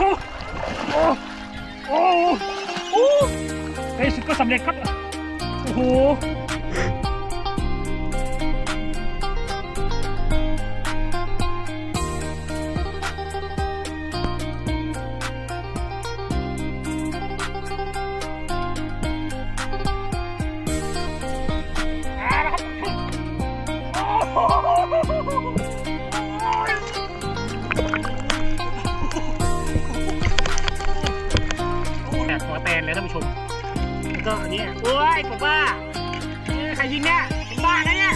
โอ้โอ้โอ้ในสุดก็สำเร็จครับ โอ้โห ก็อันนี้โอ้ยผมว่าเอ้ยใครยิงเนี่ยเป็นบ้านะเนี่ย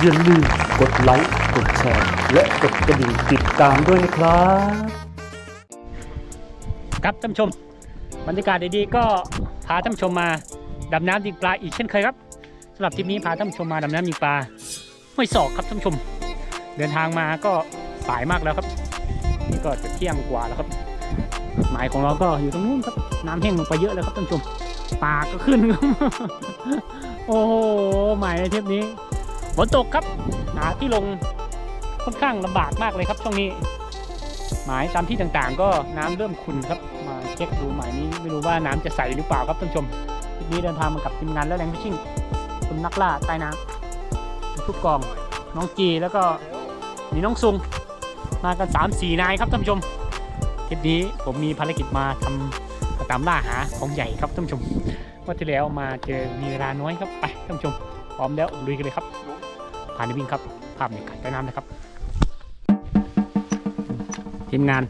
อย่าลืมกดไลค์กดแชร์และกดกระดิ่งติดตามด้วยนะครับ ครับท่านผู้ชม บรรยากาศดีๆก็พาท่านผู้ชมมา ดำน้ำยิงปลาอีกเช่นเคยครับสำหรับทริปนี้พาท่านผู้ชมมาดำน้ำยิงปลาห้วยศอกครับท่านผู้ชม เดินทางมาก็สายมากแล้วครับ นี่ก็จะเที่ยงกว่าแล้วครับ หมายของเราก็อยู่ตรงนู้นครับ น้ำแห้งลงไปเยอะแล้วครับท่านผู้ชมปลาก็ขึ้นครับโอ้โหหมายในทริปนี้ฝนตกครับหาที่ลงค่อนข้างลำบากมากเลยครับช่วงนี้ หมายตามที่ต่างๆ ก็น้ำเริ่มขุ่นครับมาเช็คดูหมายนี้ไม่รู้ว่าน้ำจะใสหรือเปล่าครับท่านผู้ชม ทริปนี้เดินทางมากับทีมงานและแรงพิชชิ่งคุณนักล่าใต้น้ำทุกกองน้องจีแล้วก็มีน้องซุงมากัน3ามสี่นายครับท่านผู้ชมทริปนี้ผมมีภารกิจมาทำตามล่าหาของใหญ่ครับท่านผู้ชมว่าที่แล้วมาเจอมีเวลาน้อยครับไปท่านผู้ชมพร้อมแล้วลุยกันเลยครับ ผ่านวิ่งครับภาพในขัดใต้น้ำนะครับทีมงาน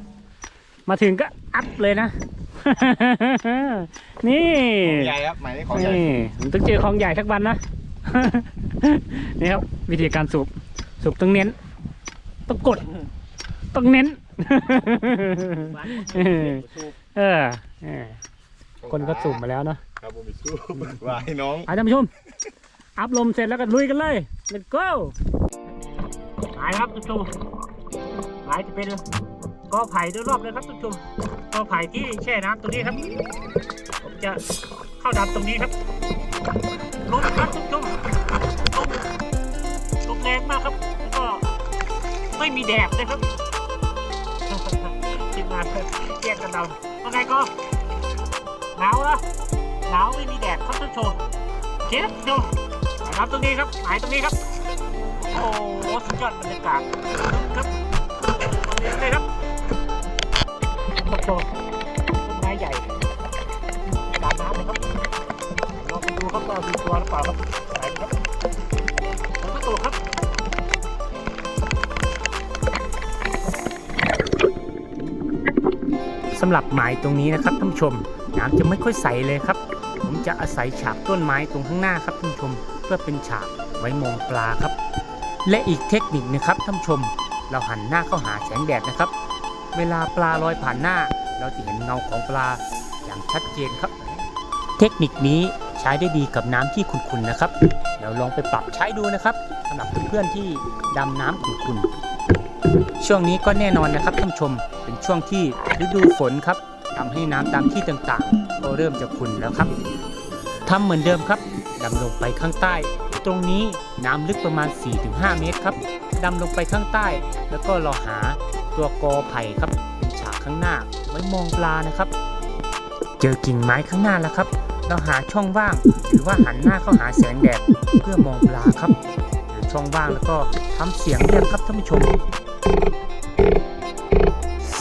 มาถึงก็อัพเลยนะ นี่ของใหญ่ครับหมายเลขของใหญ่นี่ผมต้องเจอของใหญ่ทักวันนะ นี่ครับ วิธีการสูบสูบต้องเน้น ต้องกด ต้องเน้น เออเออเออคนก็สูบมาแล้วเนอะครับผมไปสู้วายน้องไปท่านผู้ชม อัพลมเสร็จแล้วก็ลุยกันเลย let's go หายครับท่านผู้ชมหายจะเป็นกอไผ่โดยรอบเลยครับท่านผู้ชมกอไผ่ที่แช่น้ำตรงนี้ครับผม จะเข้าดับตรงนี้ครับลมครับท่านผู้ชมลมลมแรงมากครับ แล้วก็ไม่มีแดดเลยครับทีมงานแยกกันเราว่าไงก็หนาวเหรอหนาวไม่มีแดดครับท่านผู้ชมโอเคครับดูนะครับตรงนี้ครับหายตรงนี้ครับ โอ้โหสุดยอดบรรยากาศครับตรงนี้เลยครับโอ้โหต้นไม้ใหญ่ ครับลองดูครับว่ามีตัวหรือเปล่าครับไหนดูครับผมก็ตัวครับสำหรับหมายตรงนี้นะครับท่านผู้ชม น้ำจะไม่ค่อยใสเลยครับ ผมจะอาศัยฉากต้นไม้ตรงข้างหน้าครับท่านผู้ชม เพื่อเป็นฉากไว้มองปลาครับ และอีกเทคนิคนะครับท่านผู้ชม เราหันหน้าเข้าหาแสงแดดนะครับ เวลาปลาลอยผ่านหน้า เราจะเห็นเงาของปลาอย่างชัดเจนครับ เทคนิคนี้ใช้ได้ดีกับน้ำที่ขุ่นๆนะครับ เดี๋ยวลองไปปรับใช้ดูนะครับสำหรับเพื่อนๆที่ดำน้ำขุ่นๆช่วงนี้ก็แน่นอนนะครับท่านชมเป็นช่วงที่ฤดูฝนครับทำให้น้ำตามที่ต่างๆ ก็เริ่มจะขุ่นแล้วครับทำเหมือนเดิมครับดำลงไปข้างใต้ ตรงนี้น้ำลึกประมาณ 4-5 เมตรครับดำลงไปข้างใต้ แล้วก็รอหาตัวกอไผ่ครับเป็นฉากข้างหน้าไว้มองปลานะครับ เจอกิ่งไม้ข้างหน้าแล้วครับ เราหาช่องว่าง หรือว่าหันหน้าเข้าหาแสงแดดเพื่อมองปลาครับหรือช่องว่างแล้วก็ทำเสียงเรียกครับท่านผู้ชม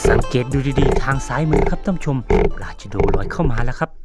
สังเกตดูดีๆ ทางซ้ายมือครับท่านผู้ชมปลาจะโดลอยเข้ามาแล้วครับ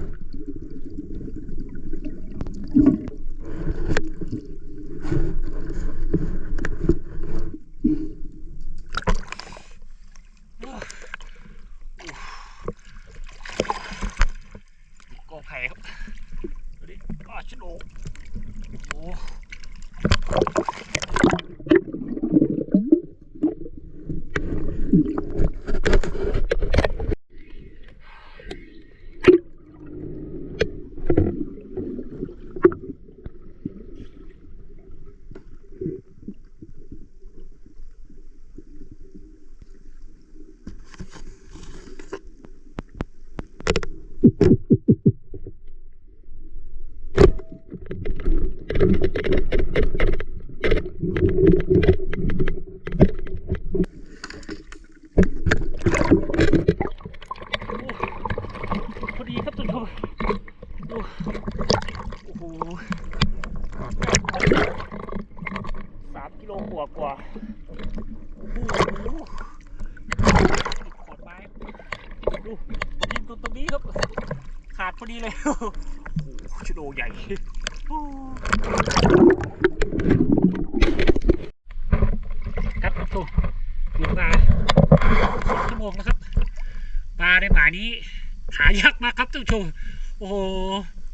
you ชั่วโมงนะครับปลาในหมายนี้หายากมากครับท่านผู้ชมโอ้โห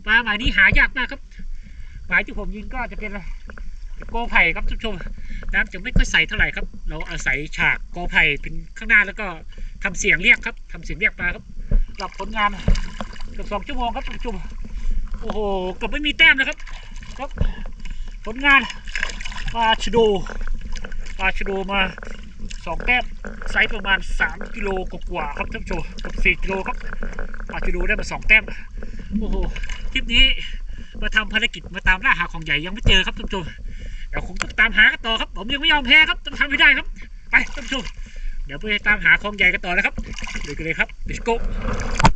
ปลาหมายนี้หายากมากครับหมายที่ผมยิงก็จะเป็นโกอไผ่ครับท่านผู้ชมน้ำจะไม่ค่อยใสเท่าไหร่ครับ เราอาศัยฉากกอไผ่เป็นข้างหน้าแล้วก็ทำเสียงเรียกครับทำเสียงเรียกปลาครับหลับผลงานเกือบสองชั่วโมงครับท่านผู้ชมโอ้โหกับไม่มีแต้มนะครับครับ ผลงานปลาชโดปลาชโดมา สองแต้มไซส์ประมาณ 3 กิโลกว่าครับท่านผู้ชมกับ 4 กิโลครับอาจจะดูได้มา 2 แต้มโอ้โหคลิปนี้มาทำภารกิจมาตามล่าหาของใหญ่ยังไม่เจอครับท่านผู้ชมเดี๋ยวผมต้องตามหากันต่อครับ ผมยังไม่ยอมแพ้ครับต้องทำให้ได้ครับ ไปท่านผู้ชมเดี๋ยวไปตามหาของใหญ่กันต่อนะครับเดี๋ยวกันเลยครับ let's go โ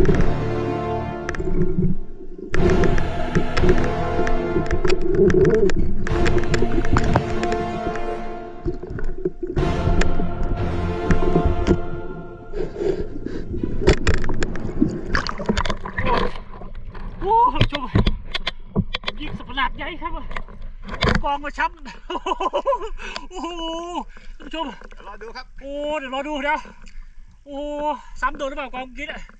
อ้ท่านผู้ชมผมยิงสัตว์ประหลาดใหญ่ครับกองมาช้ำโอ้โหท่านผู้ชมเดี๋ยวรอดูครับ โอ้เดี๋ยวรอดูเดี๋ยวโอ้ซ้ำโดนหรือเปล่ากองเมื่อกี้เนี่ยโดนนะ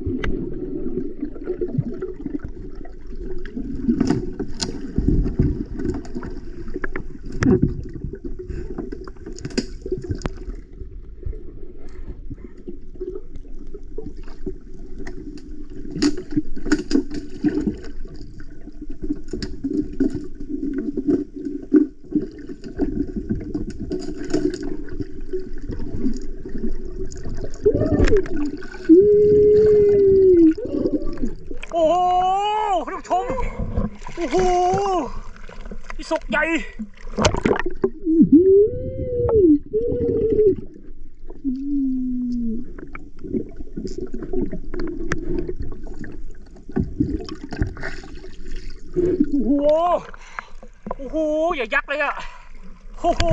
โอ้โหท่านผู้ชม โอ้โหพี่ศกให ญ่โอ้โหโอ้โหอย่ายักษ์เลยอะโอ้โห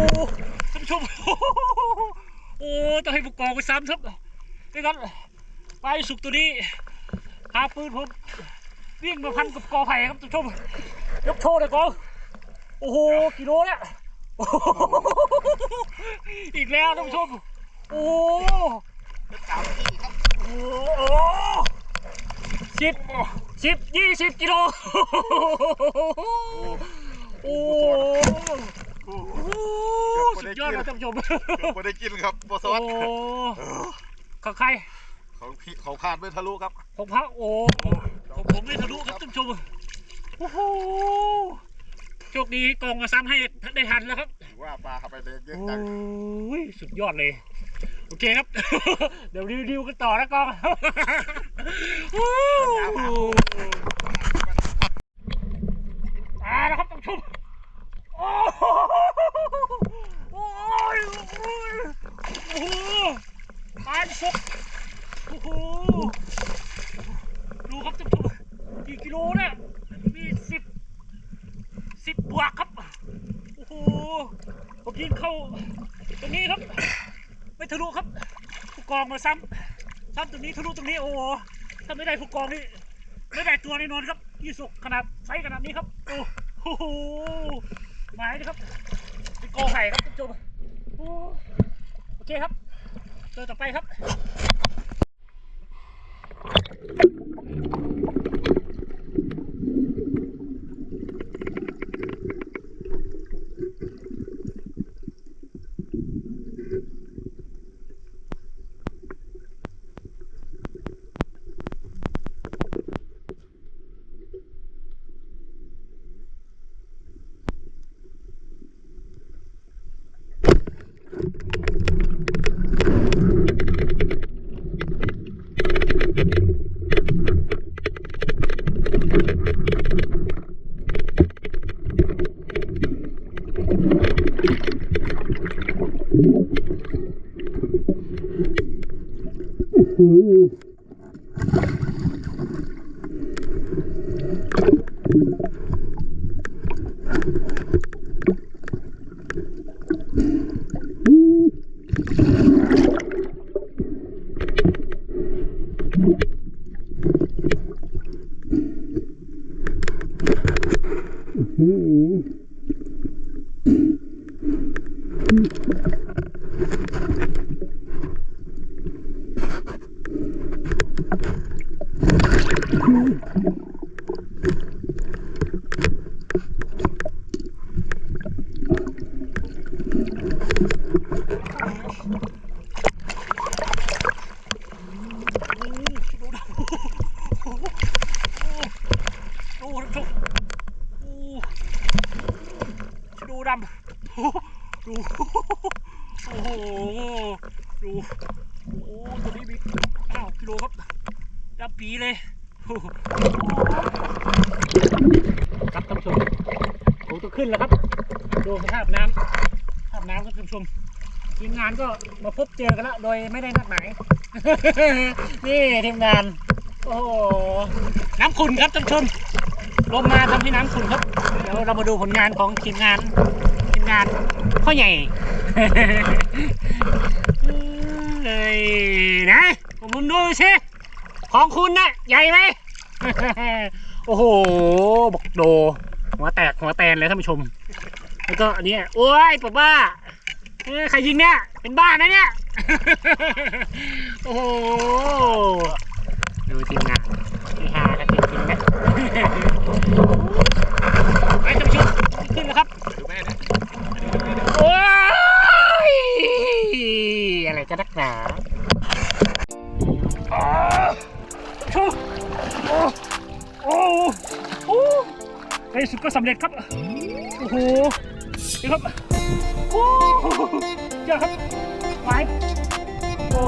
ท่านผู้ชมโอ้ต้องให้ผู้กองไปซ้ำครับไม่งั้นปสุกตัวนี้พาปืนผมวิ่งมาพันกับกอไผ่ครับท่านผู้ชมยกโชว์เลยกอง โอ้โหกิโลเนี่ยโอ้โหอีกแล้วท่านผู้ชม โอ้โหโอ้โหสิบสิบยี่สิบกิโล โอ้โหนะท่านผู้ชมไม่ได้กินครับบอสโอ้วัสดของใครเขาพี่เขาพลาดไม่ทะลุครับ ของพระโอ้ของผมไม่ทะลุครับท่านผู้ชม โอ้โหโช คดีกองมาซ้ำให้ได้ทันแล้วครับถือว่าปลาเข้าไปเลยเยอะโอจัง้ยสุดยอดเลย โอเคครับ เดี๋ยวรีวิวกันต่อนะกองโอ้โหอ่านะครับท่านผู้ชมโอ้โหโอ้ยโอ้ยโอ้โหปานฟกโอ้โหดูครับท่านผู้ชมกี่กิโลเนี่ยมีสิบสิบบวกครับ โอ้โหผมยิงเข้าตรงนี้ครับ ไม่ทะลุครับผู้กองมาซ้ำซ้ำต รงนี้ทะลุตรงนี้โอ้โหถ้าไม่ได้ผู้กองนี่ไม่ได้ตัวแน่นอนครับยี่สุกขนาดไซส์ขนาดนี้ครับโอ้โหหมายนะครับเป็นกอไผ่ครับท่านผู้ชมโอเคครับเจอต่อไปครับ Mm-hmm. อ้โห ดูโอ้โหตัวนี้มีอ้าวกิโลครับดำปีเลยครับท่านผู้ชมผมต้องขึ้นแล้วครับ ดูสภาพน้ำสภาพน้ำครับท่านผู้ชมทีมงานก็มาพบเจอกันแล้วโดยไม่ได้นัดหมายนี่ทีมงาน โอ้โหน้ำขุ่นครับท่านผู้ชมลมมาทำให้น้ำขุ่นครับ เดี๋ยวเรามาดูผลงานของทีมงานทีมงานพ่อใหญ่ เอ้ยนะผมดูสิของคุณนะใหญ่ไหม โอ้โหบอกโด หัวแตกหัวแตนเลยท่านผู้ชม แล้วก็อันนี้โอ้ยผมว่าเอ้ยใครยิงเนี่ย เป็นบ้านะเนี่ย โอ้โห ดูทีมงานที่ฮากันจริงๆนะไปท่านผู้ชมขึ้นแล้วครับดูแม่นี่ย โอ้ย อะไระนักหนาอ้าวชูโอ้โอ้โอ้ในสุดก็สำเร็จครับ โอ้โหนี่ครับ โอ้เจ้าครับไปโอ้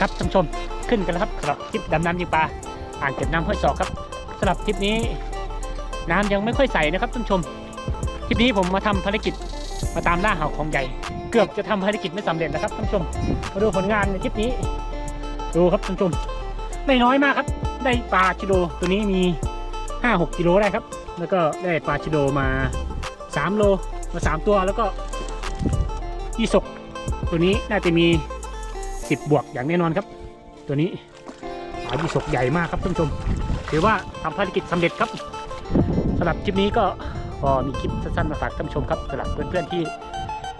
ครับท่านผู้ชมขึ้นกันแล้วครับสำหรับคลิปดำน้ำยิงปลาอ่างเก็บน้ำห้วยศอกครับสำหรับคลิปนี้ น้ำยังไม่ค่อยใสนะครับท่านผู้ชม ลิปนี้ผมมาทำภารกิจมาตามล่าหาของใหญ่ เกือบจะทำภารกิจไม่สำเร็จนะครับท่านผู้ชมมาดูผลงานในคลิปนี้ ดูครับท่านผู้ชมได้น้อยมากครับ ได้ปลาชิโดตัวนี้มี 5-6กิโลได้ครับ แล้วก็ได้ปลาชิโดมา 3 โลมา 3 ตัวแล้วก็ยี่สกตัวนี้น่าจะมี 10 บวกอย่างแน่นอนครับ ตัวนี้ปลายี่สกใหญ่มากครับท่านผู้ชมถือว่าทำภารกิจสำเร็จครับสำหรับคลิปนี้ก็ ก็มีคลิปสั้นๆมาฝากท่านชมครับสำหรับเพื่อนๆที่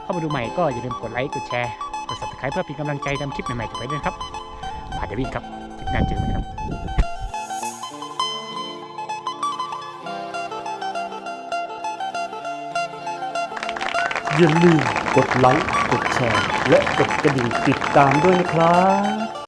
เข้ามาดูใหม่ก็อย่าลืมกดไลค์กดแชร์กดซับสไครป์เพื่อเป็นกำลังใจทำคลิปใหม่ๆต่อไปด้วยครับผ่านเดวิ่งครับคลิงาน้าเจอกันครับอย่าลืมกดไลค์ กดแชร์ และกดกระดิ่งติดตามด้วยนะครับ